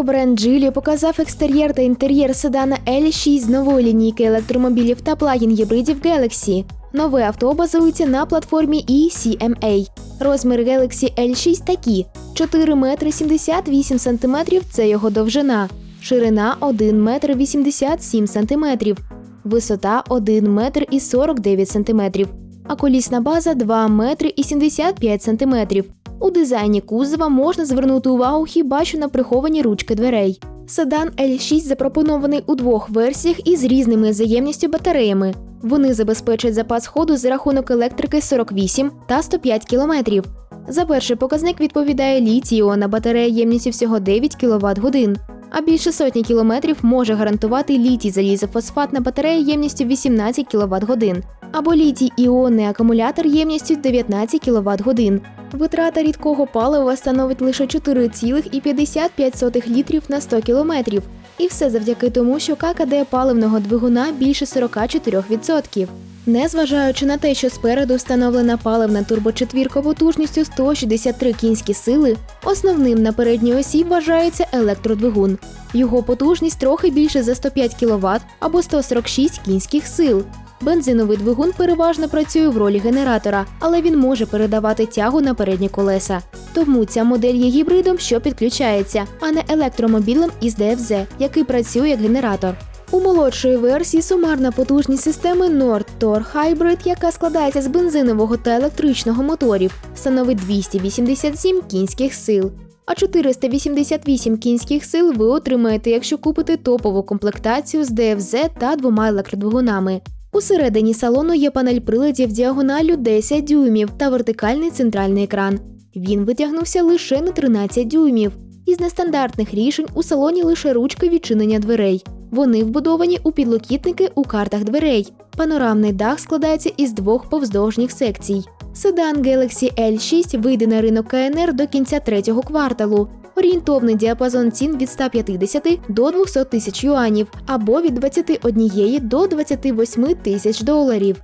Автобренд Geely показав екстер'єр та інтер'єр седана L6 з нової лінійки електромобілів та плагін-гібридів Galaxy. Нове авто базується на платформі eCMA. Розміри Galaxy L6 такі: 4 метри 78 сантиметрів – це його довжина, ширина 1 метр 87 сантиметрів, висота 1 метр і 49 сантиметрів, а колісна база 2 метри і 75 сантиметрів. У дизайні кузова можна звернути увагу хіба що на приховані ручки дверей. Седан L6 запропонований у двох версіях із різними заємністю батареями. Вони забезпечать запас ходу за рахунок електрики 48 та 105 км. За перший показник відповідає літій-іонна батарея ємністю всього 9 кВт годин. А більше сотні кілометрів може гарантувати літій залізофосфатна батарея ємністю 18 кВт годин або літій іонний акумулятор ємністю 19 кВт годин. Витрата рідкого палива становить лише 4,55 літрів на 100 кілометрів. І все завдяки тому, що ККД паливного двигуна більше 44%. Незважаючи на те, що спереду встановлена паливна турбочетвірка потужністю 163 кінські сили, основним на передній осі вважається електродвигун. Його потужність трохи більше за 105 кВт або 146 кінських сил. Бензиновий двигун переважно працює в ролі генератора, але він може передавати тягу на передні колеса. Тому ця модель є гібридом, що підключається, а не електромобілем із ДФЗ, який працює як генератор. У молодшої версії сумарна потужність системи Nord Tor Hybrid, яка складається з бензинового та електричного моторів, становить 287 кінських сил. А 488 кінських сил ви отримаєте, якщо купите топову комплектацію з ДФЗ та двома електродвигунами. Усередині салону є панель приладів діагоналю 10 дюймів та вертикальний центральний екран. Він витягнувся лише на 13 дюймів. Із нестандартних рішень у салоні лише ручки відчинення дверей. Вони вбудовані у підлокітники у картах дверей. Панорамний дах складається із двох повздовжніх секцій. Седан Galaxy L6 вийде на ринок КНР до кінця третього кварталу. Орієнтовний діапазон цін від 150 до 200 тисяч юанів або від 21 до 28 тисяч доларів.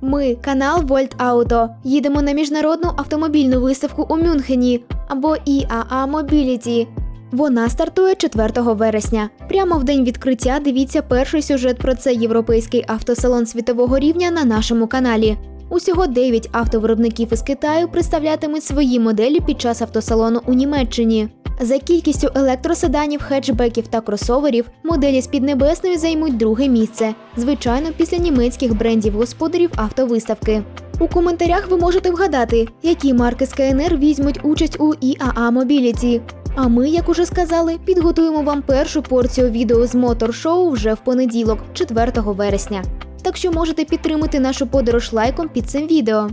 Ми, канал Volt Auto, їдемо на міжнародну автомобільну виставку у Мюнхені або IAA Mobility. Вона стартує 4 вересня. Прямо в день відкриття дивіться перший сюжет про цей європейський автосалон світового рівня на нашому каналі. Усього 9 автовиробників із Китаю представлятимуть свої моделі під час автосалону у Німеччині. За кількістю електроседанів, хетчбеків та кросоверів моделі з Піднебесної займуть друге місце, звичайно, після німецьких брендів господарів автовиставки. У коментарях ви можете вгадати, які марки з КНР візьмуть участь у IAA Mobility. А ми, як уже сказали, підготуємо вам першу порцію відео з мотор-шоу вже в понеділок, 4 вересня. Так що можете підтримати нашу подорож лайком під цим відео.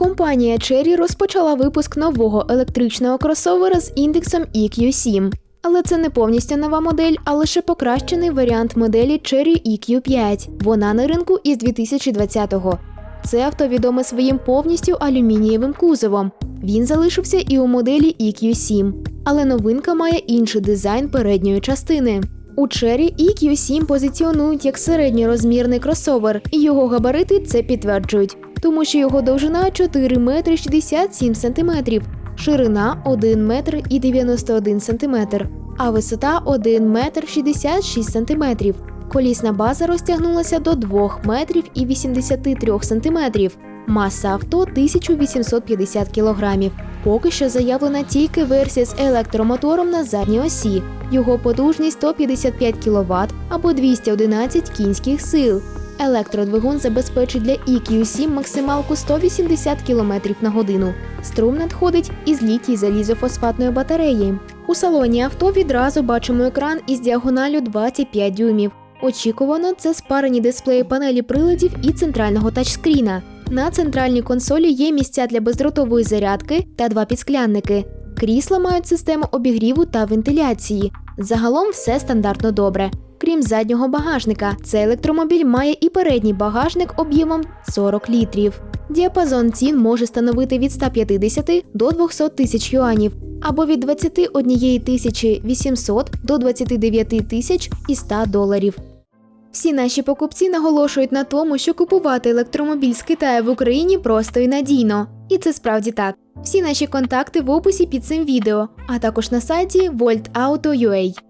Компанія Cherry розпочала випуск нового електричного кросовера з індексом EQ7. Але це не повністю нова модель, а лише покращений варіант моделі Cherry EQ5. Вона на ринку із 2020-го. Це авто відоме своїм повністю алюмінієвим кузовом. Він залишився і у моделі EQ7, але новинка має інший дизайн передньої частини. У Cherry EQ7 позиціонують як середньорозмірний кросовер, і його габарити це підтверджують, тому що його довжина 4 метри 67 сантиметрів, ширина 1 метр і 91 сантиметр, а висота 1 метр 66 сантиметрів. Колісна база розтягнулася до 2 метрів і 83 сантиметрів. Маса авто 1850 кілограмів. Поки що заявлена тільки версія з електромотором на задній осі. Його потужність 155 кВт або 211 кінських сил. Електродвигун забезпечить для EQ7 максималку 180 км на годину. Струм надходить із літій залізофосфатної батареї. У салоні авто відразу бачимо екран із діагоналю 25 дюймів. Очікувано, це спарені дисплеї панелі приладів і центрального тачскріна. На центральній консолі є місця для бездротової зарядки та два підсклянники. Крісла мають систему обігріву та вентиляції. Загалом все стандартно добре. Крім заднього багажника. Цей електромобіль має і передній багажник об'ємом 40 літрів. Діапазон цін може становити від 150 до 200 тисяч юанів або від 21 тисячі 800 до 29 тисяч і 100 доларів. Всі наші покупці наголошують на тому, що купувати електромобіль з Китаю в Україні просто і надійно. І це справді так. Всі наші контакти в описі під цим відео, а також на сайті voltauto.ua.